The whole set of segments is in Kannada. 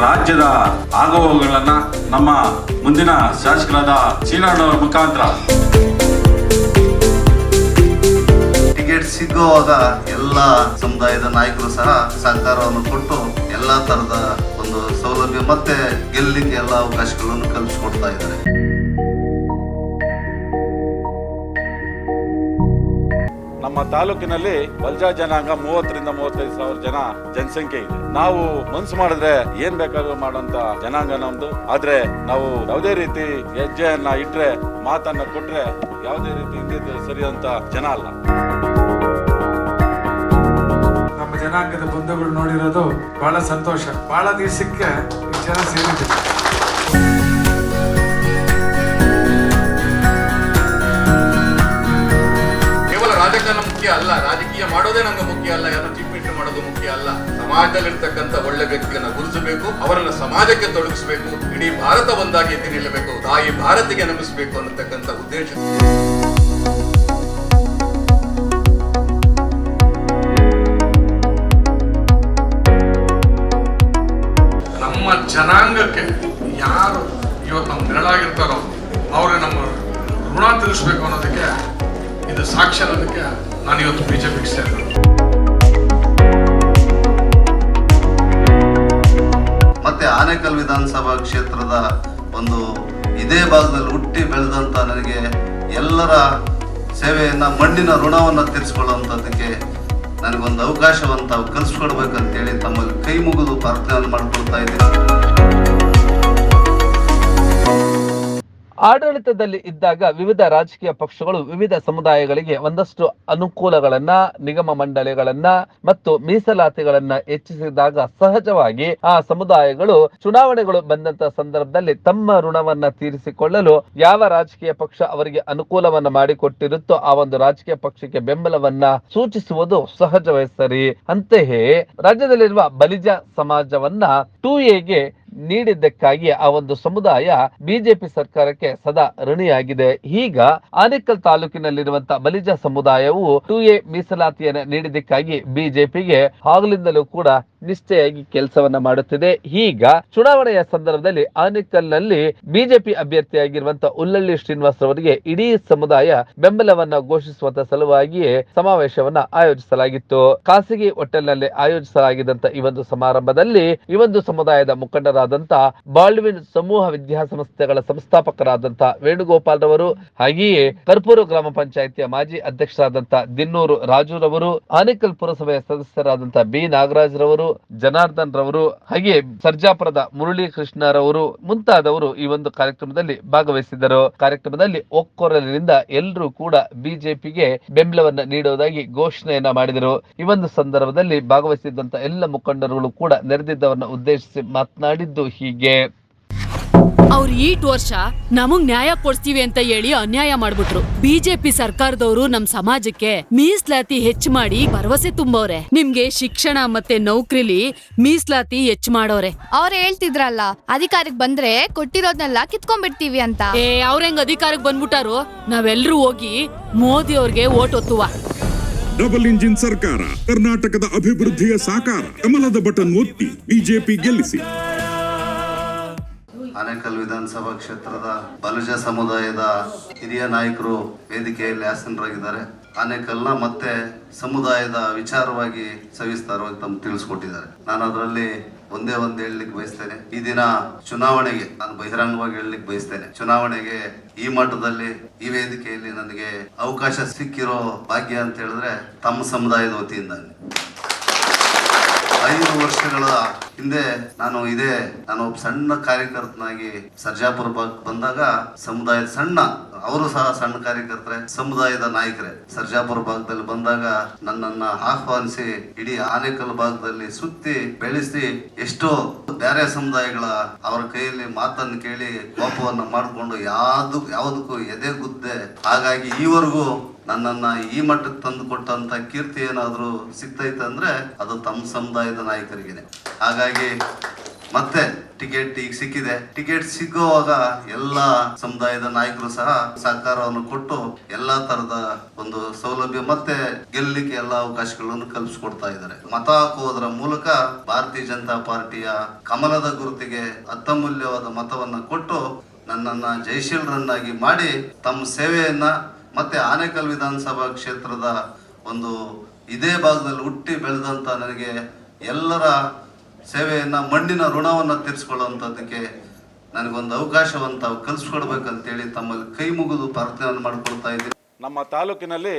ರಾಜ್ಯದ ಆಗುವಗಳನ್ನ ನಮ್ಮ ಮುಂದಿನ ಶಾಸಕರಾದ ಸೀನಣ್ಣವರ ಮುಖಾಂತರ. ಟಿಕೆಟ್ ಸಿಗುವಾಗ ಎಲ್ಲ ಸಮುದಾಯದ ನಾಯಕರು ಸಹ ಸಹಕಾರವನ್ನು ಕೊಟ್ಟು ಎಲ್ಲಾ ತರದ ಒಂದು ಸೌಲಭ್ಯ ಮತ್ತೆ ಗೆಲ್ಲಲಿಕ್ಕೆ ಎಲ್ಲ ಅವಕಾಶಗಳನ್ನು ಕಲ್ಪಿಸಿಕೊಡ್ತಾ ಇದ್ದಾರೆ. ನಮ್ಮ ತಾಲೂಕಿನಲ್ಲಿ ವಲ್ಜಾ ಜನಾಂಗ ಮೂವತ್ತರಿಂದ ಮೂವತ್ತೈದು ಸಾವಿರ ಜನ ಜನಸಂಖ್ಯೆ ಇದೆ. ನಾವು ಮನ್ಸು ಮಾಡಿದ್ರೆ ಏನ್ ಬೇಕಾದ್ರೂ ಮಾಡುವಂತ ಜನಾಂಗ ನಮ್ದು. ಆದ್ರೆ ನಾವು ಯಾವುದೇ ರೀತಿ ಹೆಜ್ಜೆಯನ್ನ ಇಟ್ರೆ, ಮಾತನ್ನ ಕೊಟ್ರೆ ಯಾವುದೇ ರೀತಿ ಹಿಂದಿದ್ದು ಸರಿಯಂತ ಜನ ಅಲ್ಲ. ನಮ್ಮ ಜನಾಂಗದ ಬಂಧುಗಳು ನೋಡಿರೋದು ಬಹಳ ಸಂತೋಷ. ಬಹಳ ದಿವಸಕ್ಕೆ ಜನ ಸೇರಿದೆ ಮುಖ್ಯ ಅಲ್ಲ. ರಾಜಕೀಯ ಮಾಡೋದೇ ನಂಗೆ ಮುಖ್ಯ ಅಲ್ಲ. ಯಾರು ಚೀಫ್ ಮಿನಿಸ್ಟರ್ ಮಾಡೋದು ಮುಖ್ಯ ಅಲ್ಲ. ಸಮಾಜದಲ್ಲಿರ್ತಕ್ಕಂಥ ಒಳ್ಳೆ ವ್ಯಕ್ತಿಯನ್ನ ಗುರುತಿಸಬೇಕು. ಅವರನ್ನ ಸಮಾಜಕ್ಕೆ ತೊಡಗಿಸಬೇಕು. ಇಡೀ ಭಾರತ ಒಂದಾಗಿ ಎತ್ತಿ ನಿಲ್ಲಬೇಕು. ತಾಯಿ ಭಾರತಿಗೆ ನಮಿಸಬೇಕು ಅನ್ನತಕ್ಕಂಥ ಉದ್ದೇಶ. ನಮ್ಮ ಜನಾಂಗಕ್ಕೆ ಯಾರು ಇವತ್ತು ನಮ್ಮ ನೆರಳಾಗಿರ್ತಾರೋ, ಅವ್ರಿಗೆ ನಮ್ಮ ಋಣ ತಿಳಿಸ್ಬೇಕು ಅನ್ನೋದಕ್ಕೆ ಇದು ಸಾಕ್ಷಿ ಅನ್ನೋದಕ್ಕೆ ನಾನು ಇವತ್ತು ಬಿಜೆಪಿಗೆ ಸೇರಿದೆ ಮತ್ತೆ ಆನೇಕಲ್ ವಿಧಾನಸಭಾ ಕ್ಷೇತ್ರದ ಒಂದು ಇದೇ ಭಾಗದಲ್ಲಿ ಹುಟ್ಟಿ ಬೆಳೆದಂತ ನನಗೆ ಎಲ್ಲರ ಸೇವೆಯನ್ನ, ಮಣ್ಣಿನ ಋಣವನ್ನ ತೀರಿಸಿಕೊಳ್ಳುವಂಥದ್ದಕ್ಕೆ ನನಗೊಂದು ಅವಕಾಶವನ್ನು ತಾವು ಕಲಿಸ್ಕೊಡ್ಬೇಕಂತೇಳಿ ತಮ್ಮಲ್ಲಿ ಕೈ ಮುಗಿದು ಪ್ರಾರ್ಥನೆಯನ್ನು ಮಾಡ್ಕೊಳ್ತಾ ಇದ್ದೀನಿ. ಆಡಳಿತದಲ್ಲಿ ಇದ್ದಾಗ ವಿವಿಧ ರಾಜಕೀಯ ಪಕ್ಷಗಳು ವಿವಿಧ ಸಮುದಾಯಗಳಿಗೆ ಒಂದಷ್ಟು ಅನುಕೂಲಗಳನ್ನ, ನಿಗಮ ಮಂಡಳಿಗಳನ್ನ ಮತ್ತು ಮೀಸಲಾತಿಗಳನ್ನ ಹೆಚ್ಚಿಸಿದಾಗ ಸಹಜವಾಗಿ ಆ ಸಮುದಾಯಗಳು ಚುನಾವಣೆಗಳು ಬಂದಂತ ಸಂದರ್ಭದಲ್ಲಿ ತಮ್ಮ ಋಣವನ್ನ ತೀರಿಸಿಕೊಳ್ಳಲು ಯಾವ ರಾಜಕೀಯ ಪಕ್ಷ ಅವರಿಗೆ ಅನುಕೂಲವನ್ನ ಮಾಡಿಕೊಟ್ಟಿರುತ್ತೋ ಆ ಒಂದು ರಾಜಕೀಯ ಪಕ್ಷಕ್ಕೆ ಬೆಂಬಲವನ್ನ ಸೂಚಿಸುವುದು ಸಹಜವೇ ಸರಿ. ಅಂತೆಯೇ ರಾಜ್ಯದಲ್ಲಿರುವ ಬಲಿಜ ಸಮಾಜವನ್ನ ಟೂ ಎಗೆ ನೀಡಿದ್ದಕ್ಕಾಗಿ ಆ ಒಂದು ಸಮುದಾಯ ಬಿಜೆಪಿ ಸರ್ಕಾರಕ್ಕೆ ಸದಾ ಋಣಿಯಾಗಿದೆ. ಈಗ ಆನೇಕಲ್ ತಾಲೂಕಿನಲ್ಲಿರುವಂತ ಬಲಿಜ ಸಮುದಾಯವು ಟು ಎ ಮೀಸಲಾತಿಯನ್ನು ನೀಡಿದ್ದಕ್ಕಾಗಿ ಬಿಜೆಪಿಗೆ ಆಗಲಿಂದಲೂ ಕೂಡ ನಿಷ್ಠೆಯಾಗಿ ಕೆಲಸವನ್ನ ಮಾಡುತ್ತಿದೆ. ಈಗ ಚುನಾವಣೆಯ ಸಂದರ್ಭದಲ್ಲಿ ಆನೇಕಲ್ನಲ್ಲಿ ಬಿಜೆಪಿ ಅಭ್ಯರ್ಥಿಯಾಗಿರುವಂತಹ ಉಲ್ಲಳ್ಳಿ ಶ್ರೀನಿವಾಸ್ ಅವರಿಗೆ ಇಡೀ ಸಮುದಾಯ ಬೆಂಬಲವನ್ನ ಘೋಷಿಸುವಂತ ಸಲುವಾಗಿಯೇ ಸಮಾವೇಶವನ್ನ ಆಯೋಜಿಸಲಾಗಿತ್ತು. ಖಾಸಗಿ ಹೋಟೆಲ್ನಲ್ಲಿ ಆಯೋಜಿಸಲಾಗಿದ್ದಂತ ಈ ಒಂದು ಸಮಾರಂಭದಲ್ಲಿ ಈ ಒಂದು ಸಮುದಾಯದ ಮುಖಂಡರಾದಂತ ಬಾಳ್ವಿನ್ ಸಮೂಹ ವಿದ್ಯಾಸಂಸ್ಥೆಗಳ ಸಂಸ್ಥಾಪಕರಾದಂತ ವೇಣುಗೋಪಾಲ್ ರವರು ಹಾಗೆಯೇ ಕರ್ಪೂರು ಗ್ರಾಮ ಪಂಚಾಯಿತಿಯ ಮಾಜಿ ಅಧ್ಯಕ್ಷರಾದಂತ ದಿನ್ನೂರು ರಾಜು ರವರು ಆನೇಕಲ್ ಪುರಸಭೆಯ ಸದಸ್ಯರಾದಂತ ಬಿ ನಾಗರಾಜ್ ರವರು ಜನಾರ್ದನ್ ರವರು ಹಾಗೆ ಸರ್ಜಾಪುರದ ಮುರಳಿ ಕೃಷ್ಣರವರು ಮುಂತಾದವರು ಈ ಒಂದು ಕಾರ್ಯಕ್ರಮದಲ್ಲಿ ಭಾಗವಹಿಸಿದ್ದರು. ಕಾರ್ಯಕ್ರಮದಲ್ಲಿ ಒಕ್ಕೊರಲಿನಿಂದ ಎಲ್ಲರೂ ಕೂಡ ಬಿಜೆಪಿಗೆ ಬೆಂಬಲವನ್ನ ನೀಡುವುದಾಗಿ ಘೋಷಣೆಯನ್ನ ಮಾಡಿದರು. ಈ ಒಂದು ಸಂದರ್ಭದಲ್ಲಿ ಭಾಗವಹಿಸಿದ್ದಂತ ಎಲ್ಲ ಮುಖಂಡರುಗಳು ಕೂಡ ನೆರೆದಿದ್ದವರನ್ನ ಉದ್ದೇಶಿಸಿ ಮಾತನಾಡಿದ್ದು ಹೀಗೆ. ಅವ್ರು ಈಟ್ ವರ್ಷ ನಮಗ್ ನ್ಯಾಯ ಕೊಡ್ತೀವಿ ಅಂತ ಹೇಳಿ ಅನ್ಯಾಯ ಮಾಡ್ಬಿಟ್ರು. ಬಿಜೆಪಿ ಸರ್ಕಾರದವರು ನಮ್ ಸಮಾಜಕ್ಕೆ ಮೀಸಲಾತಿ ಹೆಚ್ಚು ಮಾಡಿ ಭರವಸೆ ತುಂಬವ್ರೆ ನಿಮ್ಗೆ ಶಿಕ್ಷಣ ಮತ್ತೆ ನೌಕರಿಲಿ ಮೀಸಲಾತಿ ಹೆಚ್ಚು ಮಾಡೋರೆ. ಅವ್ರು ಹೇಳ್ತಿದ್ರಲ್ಲ ಅಧಿಕಾರಕ್ಕೆ ಬಂದ್ರೆ ಕೊಟ್ಟಿರೋದ್ನೆಲ್ಲ ಕಿತ್ಕೊಂಡ್ಬಿಡ್ತೀವಿ ಅಂತ. ಏ ಅವ್ರ ಹೆಂಗ್ ಅಧಿಕಾರಕ್ಕೆ ಬಂದ್ಬಿಟ್ಟಾರು ನಾವೆಲ್ಲರೂ ಹೋಗಿ ಮೋದಿ ಅವ್ರಿಗೆ ಓಟ್ ಒತ್ತುವ. ಡಬಲ್ ಇಂಜಿನ್ ಸರ್ಕಾರ ಕರ್ನಾಟಕದ ಅಭಿವೃದ್ಧಿಯ ಸಾಕಾರ ಕಮಲದ ಬಟನ್ ಒತ್ತಿ ಬಿಜೆಪಿ ಗೆಲ್ಲಿಸಿ. ಆನೇಕಲ್ ವಿಧಾನಸಭಾ ಕ್ಷೇತ್ರದ ಬಲುಜ ಸಮುದಾಯದ ಹಿರಿಯ ನಾಯಕರು ವೇದಿಕೆಯಲ್ಲಿ ಆಸನರಾಗಿದ್ದಾರೆ. ಆನೇಕಲ್ನ ಮತ್ತೆ ಸಮುದಾಯದ ವಿಚಾರವಾಗಿ ಸವಿಸ್ತಾರವಾಗಿ ತಮ್ಮ ತಿಳಿಸ್ಕೊಟ್ಟಿದ್ದಾರೆ. ನಾನು ಅದರಲ್ಲಿ ಒಂದೇ ಒಂದು ಹೇಳಲಿಕ್ಕೆ ಬಯಸ್ತೇನೆ. ಈ ದಿನ ಚುನಾವಣೆಗೆ ನಾನು ಬಹಿರಂಗವಾಗಿ ಹೇಳಲಿಕ್ಕೆ ಬಯಸ್ತೇನೆ. ಚುನಾವಣೆಗೆ ಈ ಮಟ್ಟದಲ್ಲಿ, ಈ ವೇದಿಕೆಯಲ್ಲಿ ನನಗೆ ಅವಕಾಶ ಸಿಕ್ಕಿರೋ ಭಾಗ್ಯ ಅಂತ ಹೇಳಿದ್ರೆ ತಮ್ಮ ಸಮುದಾಯದ ವತಿಯಿಂದ ಐದು ವರ್ಷಗಳ ಹಿಂದೆ ನಾನು ಇದೇ ನಾನು ಒಬ್ಬ ಸಣ್ಣ ಕಾರ್ಯಕರ್ತನಾಗಿ ಸರ್ಜಾಪುರ ಬಂದಾಗ ಸಮುದಾಯದ ಸಣ್ಣ ಅವರು ಸಹ ಸಣ್ಣ ಕಾರ್ಯಕರ್ತರೆ, ಸಮುದಾಯದ ನಾಯಕರೇ. ಸರ್ಜಾಪುರ ಭಾಗದಲ್ಲಿ ಬಂದಾಗ ನನ್ನನ್ನ ಆಹ್ವಾನಿಸಿ, ಇಡೀ ಆನೇಕಲ್ ಭಾಗದಲ್ಲಿ ಸುತ್ತಿ, ಬೆಳೆಸಿ, ಎಷ್ಟೋ ಬೇರೆ ಸಮುದಾಯಗಳ ಅವರ ಕೈಯಲ್ಲಿ ಮಾತನ್ನು ಕೇಳಿ ಕೋಪವನ್ನು ಮಾಡಿಕೊಂಡು ಯಾವ್ದು, ಯಾವುದಕ್ಕೂ ಎದೆ ಗುದ್ದೆ. ಹಾಗಾಗಿ ಈವರೆಗೂ ನನ್ನನ್ನ ಈ ಮಟ್ಟಕ್ಕೆ ತಂದು ಕೊಟ್ಟಂತ ಕೀರ್ತಿ ಏನಾದರೂ ಸಿಗ್ತೈತೆ ಅಂದ್ರೆ ಅದು ತಮ್ಮ ಸಮುದಾಯದ ನಾಯಕರಿಗಿದೆ. ಹಾಗಾಗಿ ಮತ್ತೆ ಟಿಕೆಟ್ ಈಗ ಸಿಕ್ಕಿದೆ. ಟಿಕೆಟ್ ಸಿಗುವಾಗ ಎಲ್ಲ ಸಮುದಾಯದ ನಾಯಕರು ಸಹ ಸಹಕಾರವನ್ನು ಕೊಟ್ಟು ಎಲ್ಲಾ ತರದ ಒಂದು ಸೌಲಭ್ಯ ಮತ್ತೆ ಗೆಲ್ಲಲಿಕ್ಕೆ ಎಲ್ಲ ಅವಕಾಶಗಳನ್ನು ಕಲ್ಪಿಸಿಕೊಡ್ತಾ ಇದ್ದಾರೆ. ಮತ ಹಾಕುವುದರ ಮೂಲಕ ಭಾರತೀಯ ಜನತಾ ಪಾರ್ಟಿಯ ಕಮಲದ ಗುರುತಿಗೆ ಅತ್ಯಮೂಲ್ಯವಾದ ಮತವನ್ನ ಕೊಟ್ಟು ನನ್ನನ್ನ ಜಯಶೀಲರನ್ನಾಗಿ ಮಾಡಿ ತಮ್ಮ ಸೇವೆಯನ್ನ ಮತ್ತೆ ಆನೇಕಲ್ ವಿಧಾನಸಭಾ ಕ್ಷೇತ್ರದ ಒಂದು ಇದೇ ಭಾಗದಲ್ಲಿ ಹುಟ್ಟಿ ಬೆಳೆದಂತ ನನಗೆ ಎಲ್ಲರ ಸೇವೆಯನ್ನ, ಮಣ್ಣಿನ ಋಣವನ್ನ ತೀರಿಸ್ಕೊಳ್ಳುವಂಥದ್ದಕ್ಕೆ ನನಗೊಂದು ಅವಕಾಶವನ್ನು ತಾವು ಕಲಿಸ್ಕೊಡ್ಬೇಕಂತೇಳಿ ತಮ್ಮಲ್ಲಿ ಕೈ ಮುಗಿದು ಪ್ರಾರ್ಥನೆಯನ್ನು ಮಾಡ್ಕೊಳ್ತಾ ಇದ್ದೀನಿ. ನಮ್ಮ ತಾಲೂಕಿನಲ್ಲಿ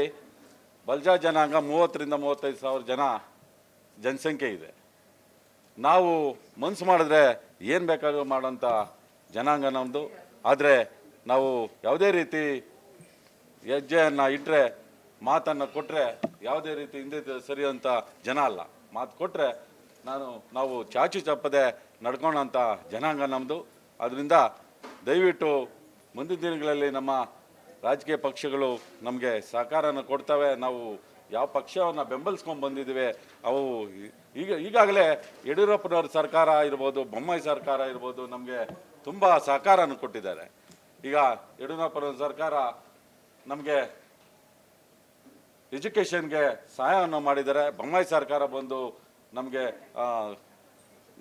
ಬಲ್ಜಾ ಜನಾಂಗ ಮೂವತ್ತರಿಂದ ಮೂವತ್ತೈದು ಸಾವಿರ ಜನ ಜನಸಂಖ್ಯೆ ಇದೆ. ನಾವು ಮನಸ್ಸು ಮಾಡಿದ್ರೆ ಏನು ಬೇಕಾದರೂ ಮಾಡೋಂಥ ಜನಾಂಗ ನಮ್ಮದು ಆದರೆ ನಾವು ಯಾವುದೇ ರೀತಿ ಹೆಜ್ಜೆಯನ್ನು ಇಟ್ಟರೆ ಮಾತನ್ನು ಕೊಟ್ಟರೆ ಯಾವುದೇ ರೀತಿ ಹಿಂದೆ ಸರಿಯುವಂಥ ಜನ ಅಲ್ಲ. ಮಾತು ಕೊಟ್ಟರೆ ನಾನು, ನಾವು ಚಾಚು ಚಪ್ಪದೆ ನಡ್ಕೊಳ್ಳೋಂಥ ಜನಾಂಗ ನಮ್ಮದು ಅದರಿಂದ ದಯವಿಟ್ಟು ಮುಂದಿನ ದಿನಗಳಲ್ಲಿ ನಮ್ಮ ರಾಜಕೀಯ ಪಕ್ಷಗಳು ನಮಗೆ ಸಹಕಾರನ ಕೊಡ್ತವೆ. ನಾವು ಯಾವ ಪಕ್ಷವನ್ನು ಬೆಂಬಲಿಸ್ಕೊಂಡು ಬಂದಿದ್ದೀವಿ, ಅವು ಈಗ, ಈಗಾಗಲೇ ಯಡಿಯೂರಪ್ಪನವ್ರ ಸರ್ಕಾರ ಇರ್ಬೋದು, ಬೊಮ್ಮಾಯಿ ಸರ್ಕಾರ ಇರ್ಬೋದು, ನಮಗೆ ತುಂಬ ಸಹಕಾರನ ಕೊಟ್ಟಿದ್ದಾರೆ. ಈಗ ಯಡಿಯೂರಪ್ಪನವ್ರ ಸರ್ಕಾರ ನಮಗೆ ಎಜುಕೇಷನ್ಗೆ ಸಹಾಯವನ್ನು ಮಾಡಿದ್ದಾರೆ. ಬೊಮ್ಮಾಯಿ ಸರ್ಕಾರ ಬಂದು ನಮಗೆ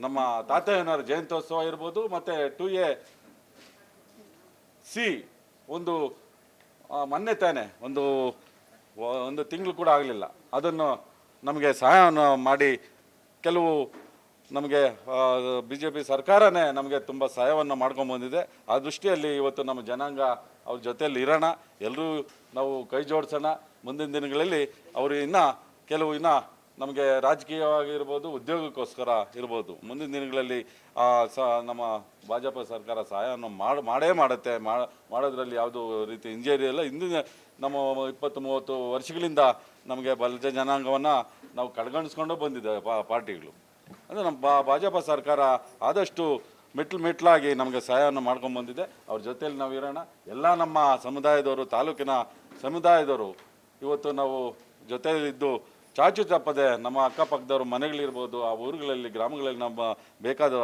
ನಮ್ಮ ತಾತಯ್ಯನವರ ಜಯಂತ್ಯೋತ್ಸವ ಇರ್ಬೋದು, ಮತ್ತು ಟು ಎ ಸಿ ಒಂದು ಮೊನ್ನೆ ತಾನೆ ಒಂದು ಒಂದು ತಿಂಗಳು ಕೂಡ ಆಗಲಿಲ್ಲ. ಅದನ್ನು ನಮಗೆ ಸಹಾಯವನ್ನು ಮಾಡಿ ಕೆಲವು ನಮಗೆ ಬಿ ಜೆ ಪಿ ಸರ್ಕಾರನೇ ನಮಗೆ ತುಂಬ ಸಹಾಯವನ್ನು ಮಾಡ್ಕೊಂಡು ಬಂದಿದೆ. ಆ ದೃಷ್ಟಿಯಲ್ಲಿ ಇವತ್ತು ನಮ್ಮ ಜನಾಂಗ ಅವ್ರ ಜೊತೆಯಲ್ಲಿ ಇರೋಣ. ಎಲ್ಲರೂ ನಾವು ಕೈ ಜೋಡಿಸೋಣ. ಮುಂದಿನ ದಿನಗಳಲ್ಲಿ ಅವರು ಇನ್ನೂ ಕೆಲವು ಇನ್ನೂ ನಮಗೆ ರಾಜಕೀಯವಾಗಿರ್ಬೋದು, ಉದ್ಯೋಗಕ್ಕೋಸ್ಕರ ಇರ್ಬೋದು. ಮುಂದಿನ ದಿನಗಳಲ್ಲಿ ಸ, ನಮ್ಮ ಭಾಜಪ ಸರ್ಕಾರ ಸಹಾಯವನ್ನು ಮಾಡಿ, ಮಾಡೇ ಮಾಡುತ್ತೆ. ಮಾಡೋದ್ರಲ್ಲಿ ಯಾವುದೂ ರೀತಿ ಇಂಜರಿ ಇಲ್ಲ. ಇಂದಿನ ನಮ್ಮ ಇಪ್ಪತ್ತು ಮೂವತ್ತು ವರ್ಷಗಳಿಂದ ನಮಗೆ ಬಲಜ ಜನಾಂಗವನ್ನು ನಾವು ಕಡೆಗಣಿಸ್ಕೊಂಡು ಬಂದಿದ್ದೆ ಪಾರ್ಟಿಗಳು. ಅಂದರೆ ನಮ್ಮ ಬಾ, ಭಾಜಪ ಸರ್ಕಾರ ಆದಷ್ಟು ಮೆಟ್ಲು ಮೆಟ್ಲಾಗಿ ನಮಗೆ ಸಹಾಯವನ್ನು ಮಾಡ್ಕೊಂಡು ಬಂದಿದೆ. ಅವ್ರ ಜೊತೆಯಲ್ಲಿ ನಾವು ಇರೋಣ. ಎಲ್ಲ ನಮ್ಮ ಸಮುದಾಯದವರು, ತಾಲೂಕಿನ ಸಮುದಾಯದವರು, ಇವತ್ತು ನಾವು ಜೊತೆಯಲ್ಲಿದ್ದು ಚಾಚು ತಪ್ಪದೆ ನಮ್ಮ ಅಕ್ಕಪಕ್ಕದವ್ರ ಮನೆಗಳಿರ್ಬೋದು, ಆ ಊರುಗಳಲ್ಲಿ, ಗ್ರಾಮಗಳಲ್ಲಿ ನಮ್ಮ ಬೇಕಾದ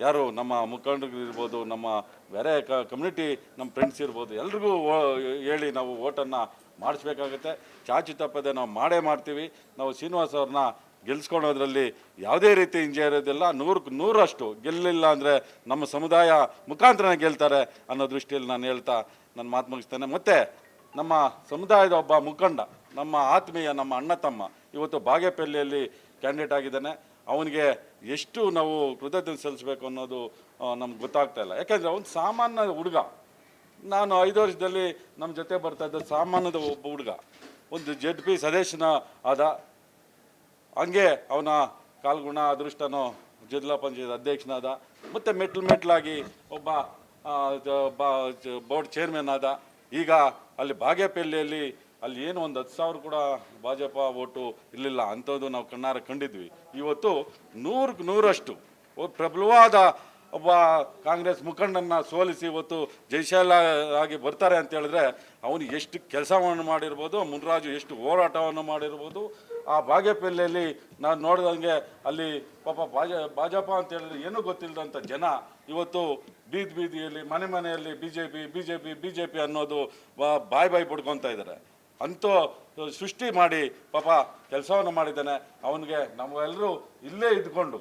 ಯಾರು ನಮ್ಮ ಮುಖಂಡರಿರ್ಬೋದು, ನಮ್ಮ ಬೇರೆ ಕ ಕಮ್ಯುನಿಟಿ ನಮ್ಮ ಫ್ರೆಂಡ್ಸ್ ಇರ್ಬೋದು, ಎಲ್ರಿಗೂ ಹೇಳಿ ನಾವು ಓಟನ್ನು ಮಾಡಿಸ್ಬೇಕಾಗತ್ತೆ. ಚಾಚು ತಪ್ಪದೆ ನಾವು ಮಾಡೇ ಮಾಡ್ತೀವಿ. ನಾವು ಶ್ರೀನಿವಾಸ್ ಅವ್ರನ್ನ ಗೆಲ್ಸ್ಕೊಳೋದ್ರಲ್ಲಿ ಯಾವುದೇ ರೀತಿ ಹಿಂಜೆ ಇರೋದಿಲ್ಲ. ನೂರಕ್ಕೆ ನೂರಷ್ಟು ಗೆಲ್ಲಿಲ್ಲ ಅಂದರೆ ನಮ್ಮ ಸಮುದಾಯ ಮುಖಾಂತರ ಗೆಲ್ತಾರೆ ಅನ್ನೋ ದೃಷ್ಟಿಯಲ್ಲಿ ನಾನು ಹೇಳ್ತಾ ನನ್ನ ಮಾತು ಮುಗಿಸ್ತೇನೆ. ಮತ್ತು ನಮ್ಮ ಸಮುದಾಯದ ಒಬ್ಬ ಮುಖಂಡ ನಮ್ಮ ಆತ್ಮೀಯ, ನಮ್ಮ ಅಣ್ಣ ತಮ್ಮ ಇವತ್ತು ಬಾಗೇಪಲ್ಲಿಯಲ್ಲಿ ಕ್ಯಾಂಡಿಡೇಟ್ ಆಗಿದ್ದಾನೆ. ಅವನಿಗೆ ಎಷ್ಟು ನಾವು ಕೃತಜ್ಞತೆ ಸಲ್ಲಿಸಬೇಕು ಅನ್ನೋದು ನಮ್ಗೆ ಗೊತ್ತಾಗ್ತಾ ಇಲ್ಲ. ಯಾಕೆಂದರೆ ಅವನು ಸಾಮಾನ್ಯ ಹುಡುಗ. ನಾನು ಐದು ವರ್ಷದಲ್ಲಿ ನಮ್ಮ ಜೊತೆ ಬರ್ತಾ ಇದ್ದ ಸಾಮಾನ್ಯದ ಒಬ್ಬ ಹುಡುಗ. ಒಂದು ಜೆಡ್ ಪಿ ಸದಸ್ಯನ ಆದ. ಹಂಗೆ ಅವನ ಕಾಲ್ಗುಣ, ಅದೃಷ್ಟನೋ, ಜಿಲ್ಲಾ ಪಂಚಾಯತ್ ಅಧ್ಯಕ್ಷನಾದ. ಮತ್ತು ಮೆಟ್ಲು ಮೆಟ್ಲಾಗಿ ಒಬ್ಬ ಬೋರ್ಡ್ ಚೇರ್ಮನ್ ಆದ. ಈಗ ಅಲ್ಲಿ ಬಾಗೇಪಲ್ಲಿಯಲ್ಲಿ ಅಲ್ಲಿ ಏನು ಒಂದು ಹತ್ತು ಸಾವಿರ ಕೂಡ ಭಾಜಪ ಓಟು ಇರಲಿಲ್ಲ, ಅಂಥದ್ದು ನಾವು ಕಣ್ಣಾರ ಕಂಡಿದ್ವಿ. ಇವತ್ತು ನೂರಕ್ಕೆ ನೂರಷ್ಟು ಪ್ರಬಲವಾದ ಒಬ್ಬ ಕಾಂಗ್ರೆಸ್ ಮುಖಂಡನ್ನ ಸೋಲಿಸಿ ಇವತ್ತು ಜಯಶಾಲ ಆಗಿ ಬರ್ತಾರೆ ಅಂತ ಹೇಳಿದ್ರೆ ಅವನು ಎಷ್ಟು ಕೆಲಸವನ್ನು ಮಾಡಿರ್ಬೋದು, ಮುನ್ರಾಜು ಎಷ್ಟು ಹೋರಾಟವನ್ನು ಮಾಡಿರ್ಬೋದು, ಆ ಬಾಗೇಪಲ್ಲಿಯಲ್ಲಿ ನಾನು ನೋಡಿದಂಗೆ ಅಲ್ಲಿ ಪಾಪ ಬಾಜ ಭಾಜಪ ಅಂತ ಹೇಳಿದ್ರೆ ಏನೂ ಗೊತ್ತಿಲ್ಲದಂಥ ಜನ ಇವತ್ತು ಬೀದಿ ಬೀದಿಯಲ್ಲಿ, ಮನೆ ಮನೆಯಲ್ಲಿ B J P B J P B J P ಅನ್ನೋದು ಬಾಯ್ ಬಾಯ್ ಪಡ್ಕೊತಾ ಇದ್ದಾರೆ. ಅಂತೂ ಸೃಷ್ಟಿ ಮಾಡಿ, ಪಾಪ ಕೆಲಸವನ್ನು ಮಾಡಿದ್ದಾನೆ. ಅವನಿಗೆ ನಾವೆಲ್ಲರೂ ಇಲ್ಲೇ ಇದ್ಕೊಂಡು,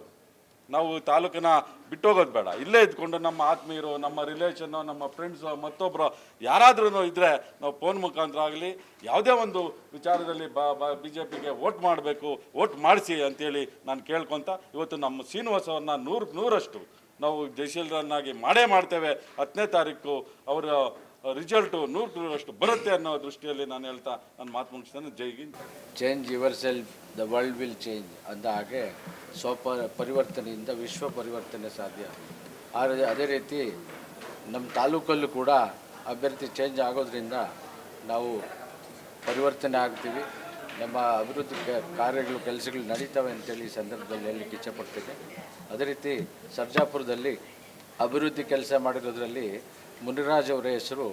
ನಾವು ತಾಲೂಕನ್ನ ಬಿಟ್ಟೋಗೋದು ಬೇಡ. ಇಲ್ಲೇ ಇದ್ಕೊಂಡು ನಮ್ಮ ಆತ್ಮೀಯರು, ನಮ್ಮ ರಿಲೇಷನ್ನು ನಮ್ಮ ಫ್ರೆಂಡ್ಸು ಮತ್ತೊಬ್ಬರು ಯಾರಾದ್ರೂ ಇದ್ದರೆ ನಾವು ಫೋನ್ ಮುಖಾಂತರ ಆಗಲಿ, ಯಾವುದೇ ಒಂದು ವಿಚಾರದಲ್ಲಿ ಬ ಬ ಬಿ ಜೆ ಪಿಗೆ ವೋಟ್ ಮಾಡಬೇಕು ವೋಟ್ ಮಾಡಿಸಿ ಅಂತೇಳಿ ನಾನು ಕೇಳ್ಕೊತ, ಇವತ್ತು ನಮ್ಮ ಶ್ರೀನಿವಾಸವನ್ನು ನೂರು, ನೂರಷ್ಟು ನಾವು ಜಯಶೀಲರನ್ನಾಗಿ ಮಾಡೇ ಮಾಡ್ತೇವೆ. ಹತ್ತನೇ ತಾರೀಕು ಅವರ ರಿಸಲ್ಟು ನೂರು ನೂರಷ್ಟು ಬರುತ್ತೆ ಅನ್ನೋ ದೃಷ್ಟಿಯಲ್ಲಿ ನಾನು ಹೇಳ್ತಾ ನನ್ನ ಮಾತು ಮುಗಿಸ್ತಾನೆ. Jai Hind. Change yourself the world will change ಅಂದ ಹಾಗೆ ಸ್ವಪ ಪರಿವರ್ತನೆಯಿಂದ ವಿಶ್ವ ಪರಿವರ್ತನೆ ಸಾಧ್ಯ. ಆದರೆ ಅದೇ ರೀತಿ ನಮ್ಮ ತಾಲೂಕಲ್ಲೂ ಕೂಡ ಅಭ್ಯರ್ಥಿ ಚೇಂಜ್ ಆಗೋದ್ರಿಂದ ನಾವು ಪರಿವರ್ತನೆ ಆಗ್ತೀವಿ. ನಮ್ಮ ಅಭಿವೃದ್ಧಿ ಕಾರ್ಯಗಳು, ಕೆಲಸಗಳು ನಡೀತವೆ ಅಂತೇಳಿ ಈ ಸಂದರ್ಭದಲ್ಲಿ ಹೇಳಲಿಕ್ಕೆ ಇಚ್ಛಪಡ್ತೀನಿ ಅದೇ ರೀತಿ ಸರ್ಜಾಪುರದಲ್ಲಿ ಅಭಿವೃದ್ಧಿ ಕೆಲಸ ಮಾಡಿರೋದ್ರಲ್ಲಿ ಮುನಿರಾಜ್ ಅವರ ಹೆಸರು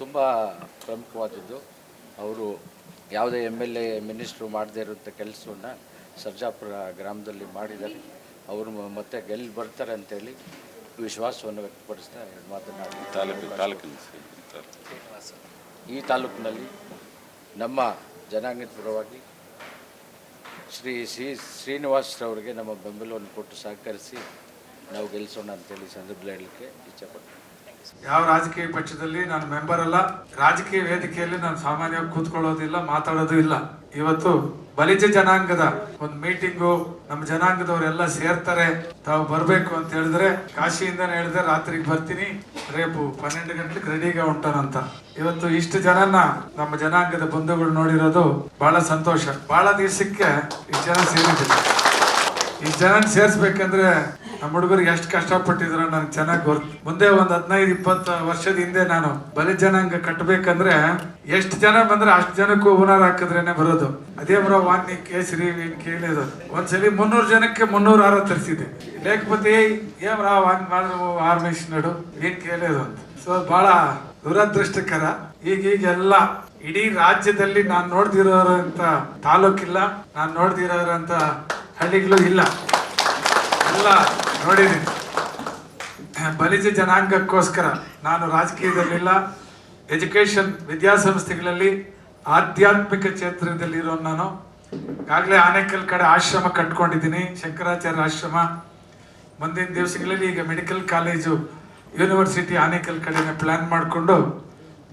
ತುಂಬ ಪ್ರಮುಖವಾದದ್ದು. ಅವರು ಯಾವುದೇ ಎಂ ಎಲ್ ಎ ಮಿನಿಸ್ಟ್ರು ಮಾಡದೇ ಇರುವಂಥ ಕೆಲಸವನ್ನು ಸರ್ಜಾಪುರ ಗ್ರಾಮದಲ್ಲಿ ಮಾಡಿದ್ದಾರೆ. ಅವರು ಮತ್ತೆ ಗೆಲ್ಲಿ ಬರ್ತಾರೆ ಅಂತೇಳಿ ವಿಶ್ವಾಸವನ್ನು ವ್ಯಕ್ತಪಡಿಸ್ತಾ ಎರಡು ಮಾತನಾಡಿ ತಾಲೂಕು. ತಾಲೂಕಿನ ಈ ತಾಲೂಕಿನಲ್ಲಿ ನಮ್ಮ ಜನಾಂಗದ ಪರವಾಗಿ ಶ್ರೀ ಸಿ ಶ್ರೀನಿವಾಸ್ ಅವರಿಗೆ ನಮ್ಮ ಬೆಂಬಲವನ್ನು ಕೊಟ್ಟು ಸಹಕರಿಸಿ ನಾವು ಗೆಲ್ಲಿಸೋಣ ಅಂತೇಳಿ ಸಂದರ್ಭದಲ್ಲಿ ಹೇಳಲಿಕ್ಕೆ ಇಚ್ಛೆಪಡ್ತೀನಿ. ಯಾವ ರಾಜಕೀಯ ಪಕ್ಷದಲ್ಲಿ ನಾನು ಮೆಂಬರ್ ಅಲ್ಲ, ರಾಜಕೀಯ ವೇದಿಕೆಯಲ್ಲಿ ನಾನು ಸಾಮಾನ್ಯವಾಗಿ ಕೂತ್ಕೊಳ್ಳೋದಿಲ್ಲ, ಮಾತಾಡೋದು ಇಲ್ಲ. ಇವತ್ತು ಬಲಿಜ ಜನಾಂಗದ ಒಂದು ಮೀಟಿಂಗು ನಮ್ಮ ಜನಾಂಗದವರೆಲ್ಲ ಸೇರ್ತಾರೆ, ತಾವು ಬರಬೇಕು ಅಂತ ಹೇಳಿದ್ರೆ ಕಾಶಿಯಿಂದ ಹೇಳಿದ್ರೆ ರಾತ್ರಿಗೆ ಬರ್ತೀನಿ, ರೇಪು ಪನ್ನೆಂಡು ಗಂಟೆಗೆ ರೆಡಿಗೆ ಹೊಂಟಾನಂತ ಇವತ್ತು ಇಷ್ಟು ಜನನ ನಮ್ಮ ಜನಾಂಗದ ಬಂಧುಗಳು ನೋಡಿರೋದು ಬಹಳ ಸಂತೋಷ. ಬಹಳ ದಿವಸಕ್ಕೆ ಈ ಜನ ಸೇರಿದ್ದಾರೆ. ಈ ಜನ ಸೇರ್ಸ್ಬೇಕಂದ್ರೆ ನಮ್ಮ ಹುಡುಗರಿಗೆ ಎಷ್ಟು ಕಷ್ಟಪಟ್ಟಿದ್ರು ನನಗೆ ಚೆನ್ನಾಗಿ ಗೊತ್ತು ಮುಂದೆ ಒಂದು ಹದಿನೈದು, ಇಪ್ಪತ್ತು ವರ್ಷದ ಹಿಂದೆ ನಾನು ಬಲಿ ಜನಾಂಗ ಕಟ್ಟಬೇಕಂದ್ರೆ ಎಷ್ಟು ಜನ ಬಂದ್ರೆ ಅಷ್ಟು ಜನಕ್ಕೂ ಹೂನಾರ ಹಾಕಿದ್ರೇನೆ ಬರೋದು. ಅದೇ ಬರೋ ವಾನ್ನಿ ಕೇಸರಿ ವೀನ್ ಕೇಳಿದ್ರು ಒಂದ್ಸಲಿ ಮುನ್ನೂರು ಜನಕ್ಕೆ ಮುನ್ನೂರು ಆರ ತರಿಸಿದೆ. ಲೇಖಪತಿ ಏನ್ ರಾ ವಾನ್ ಮಾಡಿದ್ರು ಆರ್ ನಡು ಏನ್ ಕೇಳಿದ್ರು ಅಂತ. ಸೊ ಬಹಳ ದುರದೃಷ್ಟಕರ. ಈಗ ಈಗೆಲ್ಲ ಇಡೀ ರಾಜ್ಯದಲ್ಲಿ ನಾನು ನೋಡ್ದಿರೋರಂತ ತಾಲೂಕಿಲ್ಲ, ನಾನು ನೋಡ್ದಿರೋರಂತ ಹಳ್ಳಿಗಳು ಇಲ್ಲ. ಎಲ್ಲ ನೋಡಿದ್ದೀನಿ ಬಲಿಜ ಜನಾಂಗಕ್ಕೋಸ್ಕರ ನಾನು ರಾಜಕೀಯದಲ್ಲಿಲ್ಲ. ಎಜುಕೇಶನ್ ವಿದ್ಯಾಸಂಸ್ಥೆಗಳಲ್ಲಿ ಆಧ್ಯಾತ್ಮಿಕ ಕ್ಷೇತ್ರದಲ್ಲಿ ಇರೋ ನಾನು. ಈಗಾಗಲೇ ಆನೇಕಲ್ ಕಡೆ ಆಶ್ರಮ ಕಟ್ಕೊಂಡಿದ್ದೀನಿ, ಶಂಕರಾಚಾರ್ಯ ಆಶ್ರಮ. ಮುಂದಿನ ದಿವಸಗಳಲ್ಲಿ ಈಗ ಮೆಡಿಕಲ್ ಕಾಲೇಜು ಯೂನಿವರ್ಸಿಟಿ ಆನೇಕಲ್ ಕಡೆನೇ ಪ್ಲ್ಯಾನ್ ಮಾಡಿಕೊಂಡು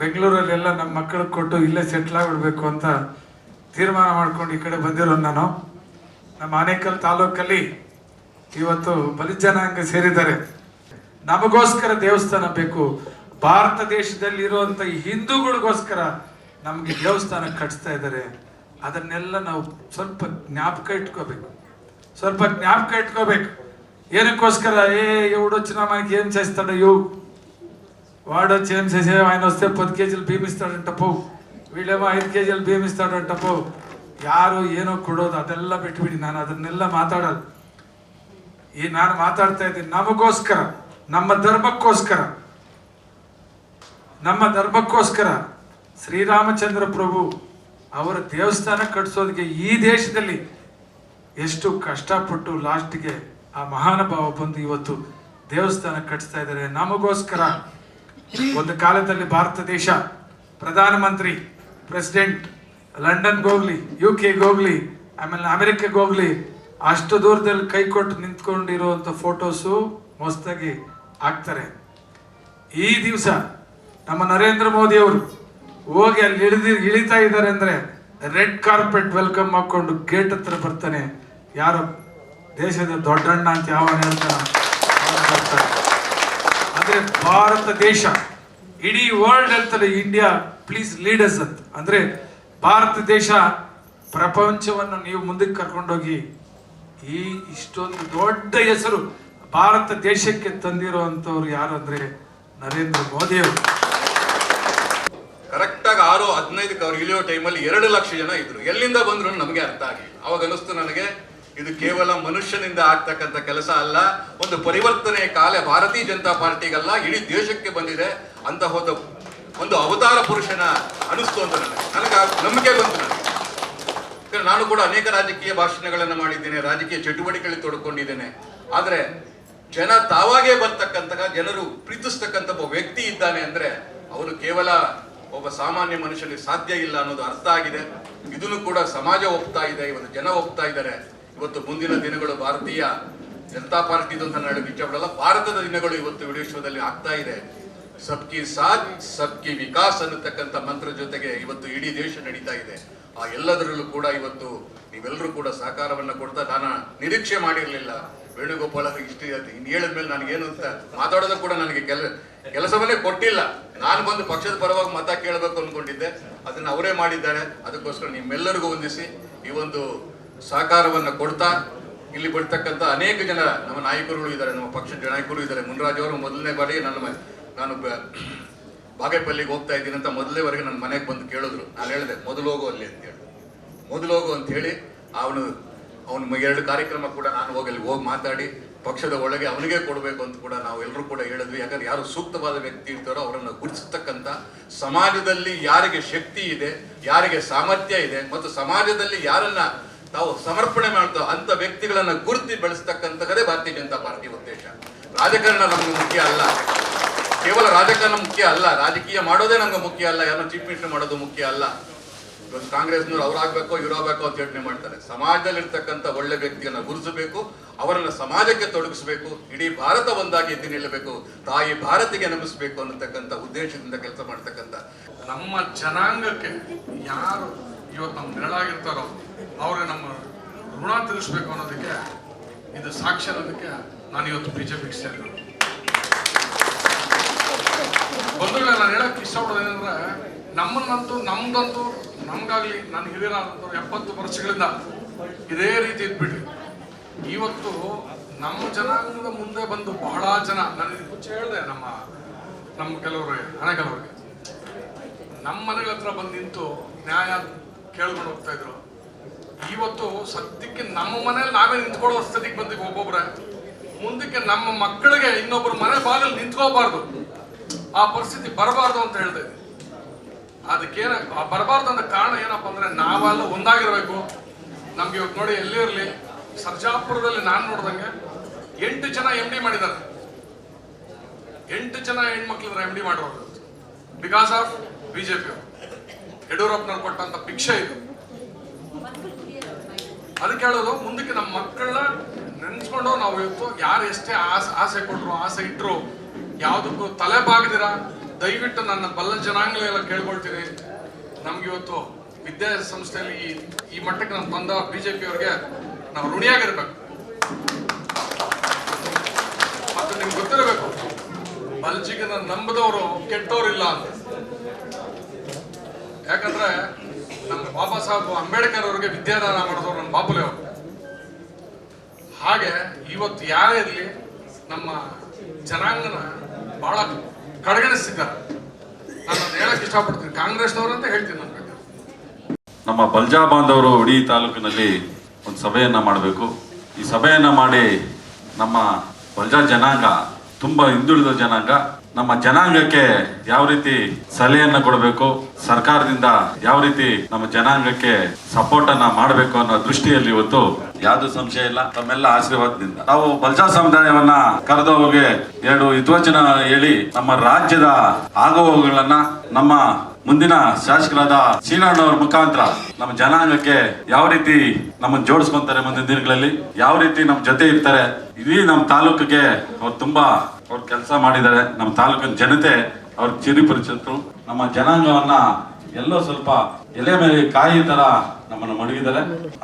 ಬೆಂಗಳೂರಲ್ಲೆಲ್ಲ ನಮ್ಮ ಮಕ್ಕಳಿಗೆ ಕೊಟ್ಟು ಇಲ್ಲೇ ಸೆಟ್ಲ್ ಆಗಿಬಿಡ್ಬೇಕು ಅಂತ ತೀರ್ಮಾನ ಮಾಡ್ಕೊಂಡು ಈ ಕಡೆ ಬಂದಿರೋ ನಾನು. ನಮ್ಮ ಆನೇಕಲ್ ತಾಲೂಕಲ್ಲಿ ಇವತ್ತು ಬಲಿಜನಾಂಗ ಸೇರಿದ್ದಾರೆ. ನಮಗೋಸ್ಕರ ದೇವಸ್ಥಾನ ಬೇಕು. ಭಾರತ ದೇಶದಲ್ಲಿ ಇರುವಂತ ಹಿಂದೂಗಳಿಗೋಸ್ಕರ ನಮಗೆ ದೇವಸ್ಥಾನ ಕಟ್ಸ್ತಾ ಇದ್ದಾರೆ. ಅದನ್ನೆಲ್ಲ ನಾವು ಸ್ವಲ್ಪ ಜ್ಞಾಪಕ ಇಟ್ಕೋಬೇಕು. ಸ್ವಲ್ಪ ಜ್ಞಾಪಕ ಇಟ್ಕೋಬೇಕು. ಏನಕ್ಕೋಸ್ಕರ, ಏ ఎవడు ಚುನಾವಣೆಗೆ ಏನ್ ఏం చేస్తాడు యూ వాడు వచ్చి ఏం చేసే ఆయన వస్తే పది కేజీలు భీమిస్తాడంట ಐದು వీళ్ళేమో ఐదు కేజీలు ಯಾರು ಏನೋ ಕೊಡೋದು ಅದೆಲ್ಲ ಬಿಟ್ಬಿಡಿ. ನಾನು ಅದನ್ನೆಲ್ಲ ಮಾತಾಡೋದು ಈ ನಾನು ಮಾತಾಡ್ತಾ ಇದ್ದೀನಿ. ನಮಗೋಸ್ಕರ, ನಮ್ಮ ಧರ್ಮಕ್ಕೋಸ್ಕರ. ನಮ್ಮ ಧರ್ಮಕ್ಕೋಸ್ಕರ ಶ್ರೀರಾಮಚಂದ್ರ ಪ್ರಭು ಅವರ ದೇವಸ್ಥಾನ ಕಟ್ಟಿಸೋದಕ್ಕೆ ಈ ದೇಶದಲ್ಲಿ ಎಷ್ಟು ಕಷ್ಟಪಟ್ಟು ಲಾಸ್ಟ್ಗೆ ಆ ಮಹಾನುಭಾವ ಬಂದು ಇವತ್ತು ದೇವಸ್ಥಾನ ಕಟ್ಟಿಸ್ತಾ ಇದ್ದಾರೆ. ನಮಗೋಸ್ಕರ ಒಂದು ಕಾಲದಲ್ಲಿ ಭಾರತ ದೇಶ, ಪ್ರಧಾನಮಂತ್ರಿ, ಪ್ರೆಸಿಡೆಂಟ್, ಲಂಡನ್ಗೆ ಹೋಗ್ಲಿ ಯು ಕೆಗೆ ಹೋಗ್ಲಿ, ಆಮೇಲೆ ಅಮೆರಿಕಕ್ಕೆ ಹೋಗ್ಲಿ ಅಷ್ಟು ದೂರದಲ್ಲಿ ಕೈ ಕೊಟ್ಟು ನಿಂತ್ಕೊಂಡಿರುವಂಥ ಫೋಟೋಸು ಮಸ್ತಾಗಿ ಹಾಕ್ತಾರೆ. ಈ ದಿವಸ ನಮ್ಮ ನರೇಂದ್ರ ಮೋದಿ ಅವರು ಹೋಗಿ ಅಲ್ಲಿ ಇಳಿದಿ, ಇಳಿತಾ ಇದ್ದಾರೆ ಅಂದ್ರೆ ರೆಡ್ ಕಾರ್ಪೆಟ್ ವೆಲ್ಕಮ್ ಹಾಕೊಂಡು ಗೇಟ್ ಹತ್ರ ಬರ್ತಾನೆ. ಯಾರು? ದೇಶದ ದೊಡ್ಡಣ್ಣ ಅಂತ ಯಾವ ಅಂದ್ರೆ ಭಾರತ ದೇಶ, ಇಡೀ ವರ್ಲ್ಡ್ ಹೇಳ್ತಾರೆ ಇಂಡಿಯಾ ಪ್ಲೀಸ್ ಲೀಡರ್ಸ್ ಅಂತ. ಅಂದ್ರೆ ಭಾರತ ದೇಶ ಪ್ರಪಂಚವನ್ನು ನೀವು ಮುಂದಕ್ಕೆ ಕರ್ಕೊಂಡೋಗಿ ಈ ಇಷ್ಟೊಂದು ದೊಡ್ಡ ಹೆಸರು ಭಾರತ ದೇಶಕ್ಕೆ ತಂದಿರುವಂತವ್ರು ಯಾರು ಅಂದ್ರೆ ನರೇಂದ್ರ ಮೋದಿ ಅವರು. ಕರೆಕ್ಟ್ ಆಗಿ ಆರು, ಹದಿನೈದಕ್ಕೆ ಅವ್ರು ಇಳಿಯೋ ಟೈಮಲ್ಲಿ ಎರಡು ಲಕ್ಷ ಜನ ಇದ್ರು. ಎಲ್ಲಿಂದ ಬಂದ್ರು ನಮಗೆ ಅರ್ಥ ಆಗಿಲ್ಲ. ಅವಾಗ ಅನಿಸ್ತು ನನಗೆ, ಇದು ಕೇವಲ ಮನುಷ್ಯನಿಂದ ಆಗ್ತಕ್ಕಂಥ ಕೆಲಸ ಅಲ್ಲ, ಒಂದು ಪರಿವರ್ತನೆಯ ಕಾಲ ಭಾರತೀಯ ಜನತಾ ಪಾರ್ಟಿಗಲ್ಲ, ಇಡೀ ದೇಶಕ್ಕೆ ಬಂದಿದೆ ಅಂತ ಹೋದ ಒಂದು ಅವತಾರ ಪುರುಷನ ಅನಿಸ್ತು ಅಂತ ನನಗೆ. ನನಗೆ ನಂಬಿಕೆ ಬಂತು ನನಗೆ. ನಾನು ಕೂಡ ಅನೇಕ ರಾಜಕೀಯ ಭಾಷಣಗಳನ್ನು ಮಾಡಿದ್ದೇನೆ, ರಾಜಕೀಯ ಚಟುವಟಿಕೆಗಳಲ್ಲಿ ತೊಡ್ಕೊಂಡಿದ್ದೇನೆ. ಆದ್ರೆ ಜನ ತಾವಾಗೇ ಬರ್ತಕ್ಕಂತಹ, ಜನರು ಪ್ರೀತಿಸ್ತಕ್ಕಂಥ ಒಬ್ಬ ವ್ಯಕ್ತಿ ಇದ್ದಾನೆ ಅಂದ್ರೆ ಅವನು ಕೇವಲ ಒಬ್ಬ ಸಾಮಾನ್ಯ ಮನುಷ್ಯನಿಗೆ ಸಾಧ್ಯ ಇಲ್ಲ ಅನ್ನೋದು ಅರ್ಥ ಆಗಿದೆ. ಇದನ್ನು ಕೂಡ ಸಮಾಜ ಒಪ್ತಾ ಇದೆ, ಇವತ್ತು ಜನ ಒಪ್ತಾ ಇದ್ದಾರೆ. ಇವತ್ತು ಮುಂದಿನ ದಿನಗಳು ಭಾರತೀಯ ಜನತಾ ಪಾರ್ಟಿದು ಅಂತ ನಾನು ಬಿಡಲ್ಲ ಭಾರತದ ದಿನಗಳು ಇವತ್ತು ವಿಶ್ವದಲ್ಲಿ ಆಗ್ತಾ ಇದೆ. ಸಬ್ಕಿ ಸಾಥ್, ಸಬ್ಕಿ ವಿಕಾಸ್ ಅನ್ನತಕ್ಕಂಥ ಮಂತ್ರ ಜೊತೆಗೆ ಇವತ್ತು ಇಡೀ ದೇಶ ನಡೀತಾ ಇದೆ. ಆ ಎಲ್ಲದರಲ್ಲೂ ಕೂಡ ಇವತ್ತು ನೀವೆಲ್ಲರೂ ಕೂಡ ಸಹಕಾರವನ್ನು ಕೊಡ್ತಾ ನಾನು ನಿರೀಕ್ಷೆ ಮಾಡಿರಲಿಲ್ಲ. ವೇಣುಗೋಪಾಲ್ ಅವರು ಇಷ್ಟು ಇನ್ನು ಹೇಳಿದ್ಮೇಲೆ ನನಗೇನು ಅಂತ ಮಾತಾಡೋದು ಕೂಡ ನನಗೆ ಕೆಲ, ಕೆಲಸವನ್ನೇ ಕೊಟ್ಟಿಲ್ಲ. ನಾನು ಬಂದು ಪಕ್ಷದ ಪರವಾಗಿ ಮತ ಕೇಳಬೇಕು ಅಂದ್ಕೊಂಡಿದ್ದೆ ಅದನ್ನ ಅವರೇ ಮಾಡಿದ್ದಾರೆ. ಅದಕ್ಕೋಸ್ಕರ ನಿಮ್ಮೆಲ್ಲರಿಗೂ ಹೊಂದಿಸಿ ಈ ಒಂದು ಸಹಕಾರವನ್ನು ಕೊಡ್ತಾ ಇಲ್ಲಿ ಬರ್ತಕ್ಕಂಥ ಅನೇಕ ಜನ ನಮ್ಮ ನಾಯಕರುಗಳು ಇದ್ದಾರೆ. ನಮ್ಮ ಪಕ್ಷದ ನಾಯಕರು ಇದ್ದಾರೆ. ಮುನ್ರಾಜ್ ಅವರು ಮೊದಲನೇ ಬಾರಿ ನನ್ನ ನಾನು ಬಾಗೇಪಲ್ಲಿಗೆ ಹೋಗ್ತಾ ಇದ್ದೀನಿ ಅಂತ ಮೊದಲೇವರೆಗೆ ನನ್ನ ಮನೆಗೆ ಬಂದು ಕೇಳಿದ್ರು. ನಾನು ಹೇಳಿದೆ, ಮೊದಲು ಹೋಗು ಅಲ್ಲಿ ಅಂತ ಹೇಳಿ. ಮೊದಲು ಹೋಗು ಅಂತ ಹೇಳಿ, ಅವನು ಅವನು ಎರಡು ಕಾರ್ಯಕ್ರಮ ಕೂಡ ನಾನು ಹೋಗಿ ಅಲ್ಲಿ ಹೋಗಿ ಮಾತಾಡಿ, ಪಕ್ಷದ ಒಳಗೆ ಅವನಿಗೆ ಕೊಡಬೇಕು ಅಂತ ಕೂಡ ನಾವು ಎಲ್ಲರೂ ಕೂಡ ಹೇಳಿದ್ವಿ. ಯಾಕಂದ್ರೆ ಯಾರು ಸೂಕ್ತವಾದ ವ್ಯಕ್ತಿ ಇರ್ತಾರೋ ಅವರನ್ನು ಗುರುತಿಸ್ತಕ್ಕಂಥ ಸಮಾಜದಲ್ಲಿ ಯಾರಿಗೆ ಶಕ್ತಿ ಇದೆ, ಯಾರಿಗೆ ಸಾಮರ್ಥ್ಯ ಇದೆ, ಮತ್ತು ಸಮಾಜದಲ್ಲಿ ಯಾರನ್ನ ತಾವು ಸಮರ್ಪಣೆ ಮಾಡ್ತಾ ಅಂತ ವ್ಯಕ್ತಿಗಳನ್ನ ಗುರುತಿ ಬೆಳೆಸ್ತಕ್ಕಂಥದ್ದೇ ಭಾರತೀಯ ಜನತಾ ಪಾರ್ಟಿ ಉದ್ದೇಶ. ರಾಜಕಾರಣ ನಮಗೆ ಮುಖ್ಯ ಅಲ್ಲ. ಕೇವಲ ರಾಜಕಾರಣ ಮುಖ್ಯ ಅಲ್ಲ, ರಾಜಕೀಯ ಮಾಡೋದೇ ನಮ್ಗೆ ಮುಖ್ಯ ಅಲ್ಲ, ಯಾರನ್ನ ಚೀಫ್ ಮಿನಿಸ್ಟರ್ ಮಾಡೋದು ಮುಖ್ಯ ಅಲ್ಲ. ಇವತ್ತು ಕಾಂಗ್ರೆಸ್ನವ್ರು ಅವರಾಗಬೇಕೋ ಇವರಾಗಬೇಕೋ ಅಂತ ಯೋಚನೆ ಮಾಡ್ತಾರೆ. ಸಮಾಜದಲ್ಲಿರ್ತಕ್ಕಂಥ ಒಳ್ಳೆ ವ್ಯಕ್ತಿಯನ್ನು ಗುರುಸಬೇಕು ಅವರನ್ನು ಸಮಾಜಕ್ಕೆ ತೊಡಗಿಸಬೇಕು, ಇಡೀ ಭಾರತ ಒಂದಾಗಿ ಎದ್ದು ನಿಲ್ಲಬೇಕು, ತಾಯಿ ಭಾರತಿಗೆ ನಮಿಸಬೇಕು ಅನ್ನತಕ್ಕಂಥ ಉದ್ದೇಶದಿಂದ ಕೆಲಸ ಮಾಡ್ತಕ್ಕಂಥ. ನಮ್ಮ ಜನಾಂಗಕ್ಕೆ ಯಾರು ಇವತ್ತು ನಮ್ಮ ನೆರಳಾಗಿರ್ತಾರೋ, ಅವ್ರಿಗೆ ನಮ್ಮ ಋಣ ತಿಳಿಸ್ಬೇಕು ಅನ್ನೋದಕ್ಕೆ, ಇದು ಸಾಕ್ಷಿ ಅನ್ನೋದಕ್ಕೆ ನಾನು ಇವತ್ತು ಬಿಜೆಪಿಗೆ ಸೇರಿದ್ರು ಬಂಧುಗಳೇ, ನಾನು ಹೇಳಕ್ ಇಷ್ಟಪಡೋದು ಏನಂದ್ರೆ, ನಮ್ಮನ್ನಂತೂ, ನಮ್ದಂತೂ, ನಮ್ಗಾಗ್ಲಿ ನನ್ನ ಹಿರಿಯರಾದಂಥವ್ರು ಎಪ್ಪತ್ತು ವರ್ಷಗಳಿಂದ ಇದೇ ರೀತಿ ಇದ್ಬಿಟ್ರಿ ಇವತ್ತು ನಮ್ಮ ಜನಾಂಗದ ಮುಂದೆ ಬಂದು ಬಹಳ ಜನ, ನಾನು ಇದಕ್ಕೆ ಮುಂಚೆ ಹೇಳಿದೆ, ನಮ್ಮ ನಮ್ಮ ಕೆಲವ್ರಿಗೆ ಹಣ ಕೆಲವ್ರಿಗೆ. ನಮ್ಮ ಮನೆಗಳ ಹತ್ರ ಬಂದು ನಿಂತು ನ್ಯಾಯ ಕೇಳ್ಕೊಂಡು ಹೋಗ್ತಾ ಇದ್ರು. ಇವತ್ತು ಸದ್ಯಕ್ಕೆ ನಮ್ಮ ಮನೇಲಿ ನಾವೇ ನಿಂತ್ಕೊಳ್ಳೋ ಸ್ಥಿತಿಗೆ ಬಂದಿವಿ ಒಬ್ಬೊಬ್ರೆ. ಮುಂದಕ್ಕೆ ನಮ್ಮ ಮಕ್ಕಳಿಗೆ ಇನ್ನೊಬ್ಬರು ಮನೆ ಬಾಗಿಲು ನಿಂತ್ಕೋಬಾರ್ದು. ಆ ಪರಿಸ್ಥಿತಿ ಬರಬಾರ್ದು ಅಂತ ಹೇಳ್ತಾ ಇದ್ದೀನಿ ಅದಕ್ಕೇನ ಬರಬಾರ್ದು ಅಂತ ಕಾರಣ ಏನಪ್ಪ ಅಂದ್ರೆ ನಾವೆಲ್ಲ ಒಂದಾಗಿರ್ಬೇಕು. ನಮ್ಗೆ ಇವತ್ತು ನೋಡಿ ಎಲ್ಲಿ ಇರಲಿ, ಸರ್ಜಾಪುರದಲ್ಲಿ ನಾನು ನೋಡ್ದಂಗೆ ಎಂಟು ಜನ ಎಂ ಡಿ ಮಾಡಿದ್ದಾರೆ. ಎಂಟು ಜನ ಹೆಣ್ಮಕ್ಳಿದ್ರೆ ಎಂ ಡಿ ಮಾಡಿರೋದು ಬಿಕಾಸ್ ಆಫ್ ಬಿಜೆಪಿ ಯಡಿಯೂರಪ್ಪನವ್ರು ಕೊಟ್ಟಂತ ಭಿಕ್ಷೆ ಇದು. ಅದಕ್ಕೆ ಹೇಳೋದು, ಮುಂದಕ್ಕೆ ನಮ್ಮ ಮಕ್ಕಳನ್ನ ನೆನ್ಸ್ಕೊಂಡು ನಾವು ಇವತ್ತು ಯಾರು ಎಷ್ಟೇ ಆಸೆ ಆಸೆ ಕೊಟ್ರು, ಆಸೆ ಇಟ್ರು ಯಾವುದಕ್ಕೂ ತಲೆ ಬಾಗದಿರ ದಯವಿಟ್ಟು ನನ್ನ ಬಲ್ಲ ಜನಾಂಗಲೆಲ್ಲ ಕೇಳ್ಕೊಳ್ತೀನಿ ನಮ್ಗೆ ಇವತ್ತು ವಿದ್ಯಾ ಸಂಸ್ಥೆಯಲ್ಲಿ ಈ ಈ ಮಟ್ಟಕ್ಕೆ ನಾನು ಬಂದ ಬಿಜೆಪಿ ಅವ್ರಿಗೆ ನಾವು ಋಣಿಯಾಗಿರ್ಬೇಕು. ಮತ್ತು ನಿಮ್ಗೆ ಗೊತ್ತಿರಬೇಕು ಬಲ್ಜಿಗನ ನಂಬದವರು ಕೆಟ್ಟವರಿಲ್ಲ ಅಂತ. ಯಾಕಂದ್ರೆ ನಮ್ಮ ಬಾಬಾ ಸಾಹೇಬ್ ಅಂಬೇಡ್ಕರ್ ಅವ್ರಿಗೆ ವಿದ್ಯಾದಾನ ಮಾಡಿದವರು ನಮ್ಮ ಬಾಪುಲೆ ಅವರು. ಹಾಗೆ ಇವತ್ತು ಯಾರೇ ಇರಲಿ, ನಮ್ಮ ಜನಾಂಗನ ಬಹಳ ಕಡೆಗಣಿಸ್ತಿದ್ದಾರೆ ನಾನು ಹೇಳಕ್ ಇಷ್ಟಪಡ್ತೀನಿ. ಅಂತ ಹೇಳ್ತೀನಿ ನಮ್ಮ ಬಲ್ಜಾ ಬಾಂಧವರು ಇಡೀ ತಾಲೂಕಿನಲ್ಲಿ ಒಂದು ಸಭೆಯನ್ನ ಮಾಡಬೇಕು. ಈ ಸಭೆಯನ್ನ ಮಾಡಿ ನಮ್ಮ ಬಲ್ಜಾ ಜನಾಂಗ, ತುಂಬಾ ಹಿಂದುಳಿದ ಜನಾಂಗ ನಮ್ಮ ಜನಾಂಗಕ್ಕೆ ಯಾವ ರೀತಿ ಸಲಹೆಯನ್ನ ಕೊಡಬೇಕು, ಸರ್ಕಾರದಿಂದ ಯಾವ ರೀತಿ ನಮ್ಮ ಜನಾಂಗಕ್ಕೆ ಸಪೋರ್ಟ್ ಅನ್ನ ಮಾಡಬೇಕು ಅನ್ನೋ ದೃಷ್ಟಿಯಲ್ಲಿ ಇವತ್ತು ಯಾವ್ದು ಸಂಶಯ ಇಲ್ಲ, ತಮ್ಮೆಲ್ಲ ಆಶೀರ್ವಾದದಿಂದ. ನಾವು ಬಲ್ಜಾ ಸಮುದಾಯವನ್ನ ಹೋಗಿ ಎರಡು ಹಿತವಚನ ಹೇಳಿ ನಮ್ಮ ರಾಜ್ಯದ ಆಗುವಗಳನ್ನ ನಮ್ಮ ಮುಂದಿನ ಶಾಸಕರಾದ ಸೀನಣ್ಣವ್ರ ಮುಖಾಂತರ ನಮ್ಮ ಜನಾಂಗಕ್ಕೆ ಯಾವ ರೀತಿ ನಮ್ಮನ್ನು ಜೋಡಿಸ್ಕೊಂತಾರೆ ಮುಂದಿನ ದಿನಗಳಲ್ಲಿ, ಯಾವ ರೀತಿ ನಮ್ಮ ಜೊತೆ ಇರ್ತಾರೆ, ಇಡೀ ನಮ್ಮ ತಾಲೂಕಿಗೆ ಅವ್ರು ತುಂಬಾ ಅವ್ರು ಕೆಲಸ ಮಾಡಿದ್ದಾರೆ. ನಮ್ಮ ತಾಲೂಕಿನ ಜನತೆ ಅವ್ರ ಚಿರಿಪರಿಚಿತರು ನಮ್ಮ ಜನಾಂಗವನ್ನ ಎಲ್ಲೋ ಸ್ವಲ್ಪ ಎಲೆ ಮೇಲೆ ಕಾಯಿ ತರ ನಮ್ಮನ್ನು ಮಡಗಿದ್ದಾರೆ.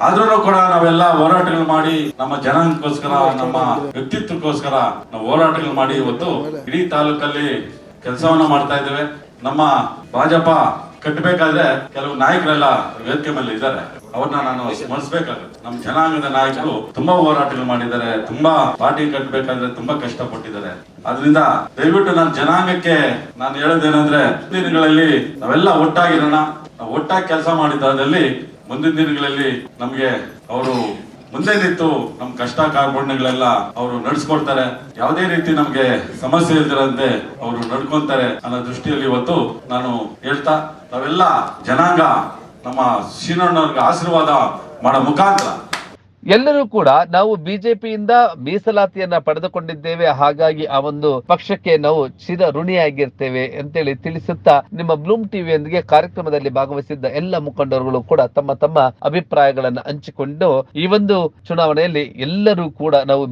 ಆದ್ರೂ ಕೂಡ ನಾವೆಲ್ಲ ಹೋರಾಟಗಳು ಮಾಡಿ ನಮ್ಮ ಜನಾಂಗಕ್ಕೋಸ್ಕರ, ನಮ್ಮ ವ್ಯಕ್ತಿತ್ವಕ್ಕೋಸ್ಕರ ನಾವು ಹೋರಾಟಗಳು ಮಾಡಿ ಇವತ್ತು ಇಡೀ ತಾಲೂಕಲ್ಲಿ ಕೆಲಸವನ್ನ ಮಾಡ್ತಾ ಇದ್ದೇವೆ. ನಮ್ಮ ಭಾಜಪ ಕಟ್ಟಬೇಕಾದ್ರೆ ಕೆಲವು ನಾಯಕರೆಲ್ಲ ವೇದಿಕೆ ಮೇಲೆ ಇದ್ದಾರೆ. ಅವ್ರನ್ನ ನಾನು ಸ್ಮರಿಸಬೇಕಾಗುತ್ತೆ. ನಮ್ಮ ಜನಾಂಗದ ನಾಯಕರು ತುಂಬಾ ಹೋರಾಟಗಳು ಮಾಡಿದ್ದಾರೆ, ತುಂಬಾ ಪಾರ್ಟಿ ಕಟ್ಟಬೇಕಾದ್ರೆ ತುಂಬಾ ಕಷ್ಟಪಟ್ಟಿದ್ದಾರೆ. ಅದರಿಂದ ದಯವಿಟ್ಟು ನನ್ನ ಜನಾಂಗಕ್ಕೆ ನಾನು ಹೇಳೋದೇನಂದ್ರೆ ದಿನಗಳಲ್ಲಿ ನಾವೆಲ್ಲ ಒಟ್ಟಾಗಿರೋಣ. ನಾವು ಒಟ್ಟಾಗಿ ಕೆಲಸ ಮಾಡಿದ್ದಾದಲ್ಲಿ ಮುಂದಿನ ದಿನಗಳಲ್ಲಿ ನಮ್ಗೆ ಅವರು ಮುಂದೆ ನಿಂತು ನಮ್ ಕಷ್ಟ ಕಾರ್ಪಣ್ಯಗಳೆಲ್ಲ ಅವರು ನಡೆಸ್ಕೊಡ್ತಾರೆ. ಯಾವುದೇ ರೀತಿ ನಮ್ಗೆ ಸಮಸ್ಯೆ ಇಲ್ದಿರಂತೆ ಅವರು ನಡ್ಕೊಂತಾರೆ ಅನ್ನೋ ದೃಷ್ಟಿಯಲ್ಲಿ ಇವತ್ತು ನಾನು ಹೇಳ್ತಾ, ನಾವೆಲ್ಲ ಜನಾಂಗ ನಮ್ಮ ಶ್ರೀನಣ್ಣವ್ರಿಗೆ ಆಶೀರ್ವಾದ ಮಾಡೋ ಮುಖಾಂತರ. ಎಲ್ಲರೂ ಕೂಡ ನಾವು ಬಿಜೆಪಿಯಿಂದ ಮೀಸಲಾತಿಯನ್ನ ಪಡೆದುಕೊಂಡಿದ್ದೇವೆ. ಹಾಗಾಗಿ ಆ ಒಂದು ಪಕ್ಷಕ್ಕೆ ನಾವು ಚಿರ ಋಣಿಯಾಗಿರ್ತೇವೆ ಅಂತೇಳಿ ತಿಳಿಸುತ್ತಾ ನಿಮ್ಮ ಬ್ಲೂಮ್ ಟಿವಿಯೊಂದಿಗೆ ಕಾರ್ಯಕ್ರಮದಲ್ಲಿ ಭಾಗವಹಿಸಿದ್ದ ಎಲ್ಲ ಮುಖಂಡರುಗಳು ಕೂಡ ತಮ್ಮ ತಮ್ಮ ಅಭಿಪ್ರಾಯಗಳನ್ನು ಹಂಚಿಕೊಂಡು ಈ ಒಂದು ಚುನಾವಣೆಯಲ್ಲಿ ಎಲ್ಲರೂ ಕೂಡ ನಾವು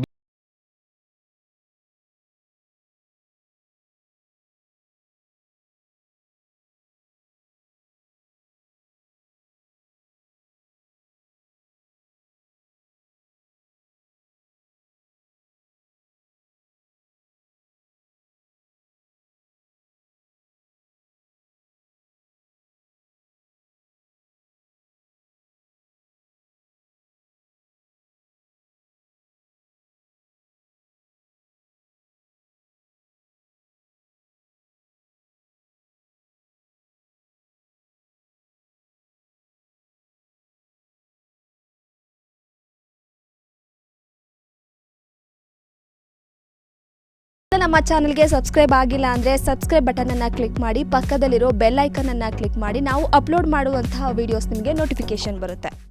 ನಮ್ಮ ಚಾನಲ್ಗೆ ಸಬ್ಸ್ಕ್ರೈಬ್ ಆಗಿಲ್ಲ ಅಂದರೆ ಸಬ್ಸ್ಕ್ರೈಬ್ ಬಟನ್ ಬಟನನ್ನು ಕ್ಲಿಕ್ ಮಾಡಿ, ಪಕ್ಕದಲ್ಲಿರೋ ಬೆಲ್ ಐಕನನ್ನು ಕ್ಲಿಕ್ ಮಾಡಿ, ನಾವು ಅಪ್ಲೋಡ್ ಮಾಡುವಂತಹ ವಿಡಿಯೋಸ್ ನಿಮಗೆ ನೋಟಿಫಿಕೇಶನ್ ಬರುತ್ತೆ.